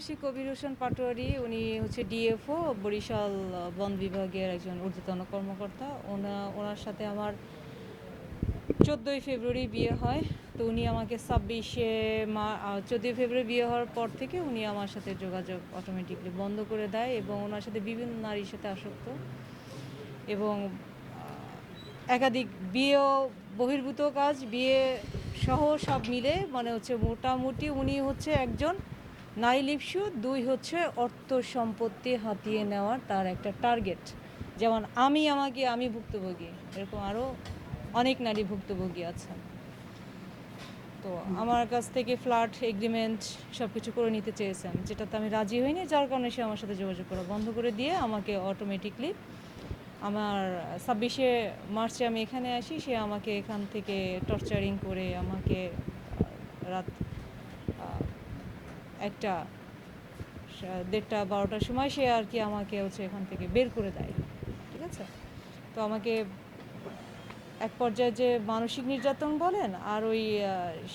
আশিক কবির হোসেন পাটোয়ারি, উনি হচ্ছে ডিএফও, বরিশাল বন বিভাগের একজন ঊর্ধ্বতন কর্মকর্তা। ওনা, ওনার সাথে আমার চোদ্দোই ফেব্রুয়ারি বিয়ে হয়। তো উনি আমাকে ছাব্বিশে মা চোদ্দোই ফেব্রুয়ারি বিয়ে হওয়ার পর থেকে উনি আমার সাথে যোগাযোগ অটোমেটিকলি বন্ধ করে দেয় এবং ওনার সাথে বিভিন্ন নারীর সাথে আসক্ত এবং একাধিক বিয়েও বহির্ভূত কাজ, বিয়ে সহ সব মিলে মানে হচ্ছে মোটামুটি উনি হচ্ছে একজন নারী লিপসু দুই হচ্ছে অর্থ সম্পত্তি হাতিয়ে নেওয়ার তার একটা টার্গেট। যেমন আমি আমাকে আমি ভুক্তভোগী এরকম আরও অনেক নারী ভুক্তভোগী আছেন। তো আমার কাছ থেকে ফ্ল্যাট এগ্রিমেন্ট সব কিছু করে নিতে চেয়েছেন। যেটাতে আমি রাজি হইনি যার কারণে সে আমার সাথে যোগাযোগ করা বন্ধ করে দিয়ে আমাকে অটোমেটিকলি আমার ছাব্বিশে মার্চে আমি এখানে আসি সে আমাকে এখান থেকে টর্চারিং করে আমাকে রাত একটা দেড়টা, বারোটার সময় সে আর কি আমাকে হচ্ছে এখান থেকে বের করে দেয়, ঠিক আছে? তো আমাকে এক পর্যায়ে যে মানসিক নির্যাতন বলেন আর ওই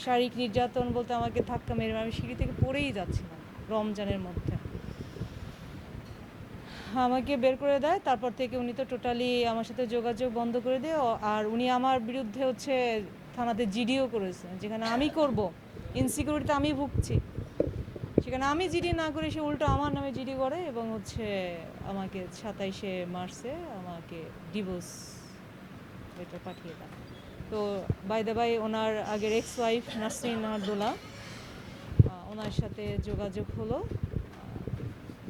শারীরিক নির্যাতন বলতে আমাকে ধাক্কা মেরে আমি সিঁড়ি থেকে পড়েই যাচ্ছিলাম রমজানের মধ্যে। আমাকে বের করে দেয়, তারপর থেকে উনি তো টোটালি আমার সাথে যোগাযোগ বন্ধ করে দেয় আর উনি আমার বিরুদ্ধে হচ্ছে থানাতে জিডিও করেছে, যেখানে আমি করব, ইনসিকিউরিটিতে আমি ভুগছি। সেখানে আমি জিডি না করে সে উল্টো আমার নামে জিডি করে এবং হচ্ছে আমাকে সাতাইশে মার্চে আমাকে ডিভোর্স এটা পাঠিয়ে দেয়। তো বাই দ্য বাই ওনার আগের এক্স ওয়াইফ নাসরিন নাহারদোলা ওনার সাথে যোগাযোগ হলো।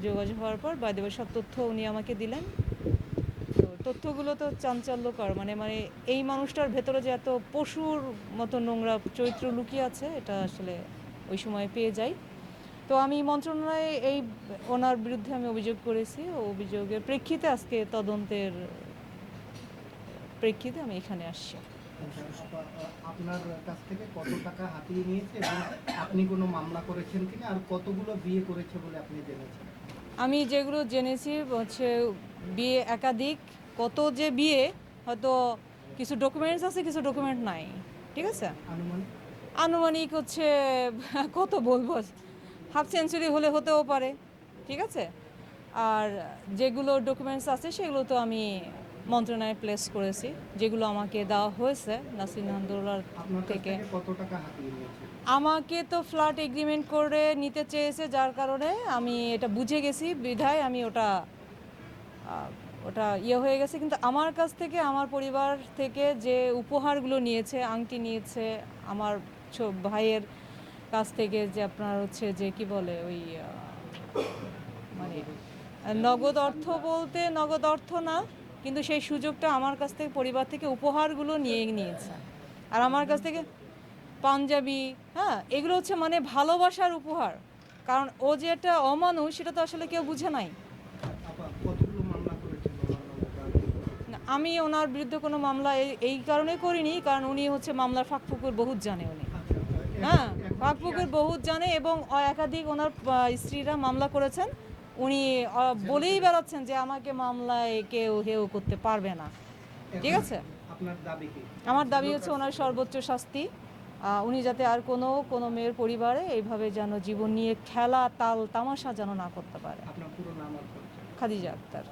যোগাযোগ হওয়ার পর বাই দ্য বাই সব তথ্য উনি আমাকে দিলেন। তো তথ্যগুলো তো চাঞ্চল্যকর মানে মানে এই মানুষটার ভেতরে যে এত পশুর মতো নোংরা চরিত্র লুকিয়ে আছে, এটা আসলে ওই সময় পেয়ে যাই। তো আমি মন্ত্রণালয়ে এই ওনার বিরুদ্ধে আমি অভিযোগ করেছি। ও অভিযোগের প্রেক্ষিতে আজকে তদন্তের প্রেক্ষিতে আমি এখানে আসছি। আপনার কাছ থেকে কত টাকা হাতিয়ে নিয়েছে এবং আপনি কোনো মামলা করেছেন কিনা? আর কতগুলো বিয়ে করেছে বলে আপনি জেনেছেন? আমি যেগুলো জেনেছি হচ্ছে বিয়ে একাধিক কত যে বিয়ে হয়তো কিছু ডকুমেন্টস আছে কিছু ডকুমেন্ট নাই। ঠিক আছে? আনুমানিক? আনুমানিক হচ্ছে কত বলব? হাফ সেঞ্চুরি হলে হতেও পারে ঠিক আছে? আর যেগুলো ডকুমেন্টস আছে সেগুলো তো আমি মন্ত্রণালয়ে প্লেস করেছি যেগুলো আমাকে দেওয়া হয়েছে নাসির আন্দোলন থেকে। আমাকে তো ফ্ল্যাট এগ্রিমেন্ট করে নিতে চেয়েছে যার কারণে আমি এটা বুঝে গেছি বিধায় আমি ওটা ওটা ইয়ে হয়ে গেছে। কিন্তু আমার কাছ থেকে আমার পরিবার থেকে যে উপহারগুলো নিয়েছে আংটি নিয়েছে আমার ছো- ভাইয়ের কাছ থেকে যে আপনার হচ্ছে যে কি বলে ওই মানে নগদ অর্থ বলতে নগদ অর্থ না কিন্তু সেই সুযোগটা আমার কাছ থেকে পরিবার থেকে উপহারগুলো নিয়ে নিয়েছে। আর আমার কাছ থেকে পাঞ্জাবি হ্যাঁ এগুলো হচ্ছে মানে ভালোবাসার উপহার। কারণ ও যে একটা অমানুষ সেটা তো আসলে কেউ বুঝে নাই। আমি ওনার বিরুদ্ধে কোনো মামলা এই- কারণে করিনি কারণ উনি হচ্ছে মামলার ফাঁকফুকুর বহুত জানে উনি। আচ্ছা, হ্যাঁ কি বহুত জানে এবং একাধিক ওনার স্ত্রীরা মামলা করেছেন। উনি বলেই বেড়াচ্ছেন যে আমাকে মামলায় কেউ হেউ করতে পারবে না। ঠিক আছে? আমার দাবি হচ্ছে ওনার সর্বোচ্চ শাস্তি। উনি যাতে আর কোনো কোনো মেয়ের পরিবারে এইভাবে যেন জীবন নিয়ে খেলা তাল তামাশা যেন না করতে পারে। খাদিজা আক্তার।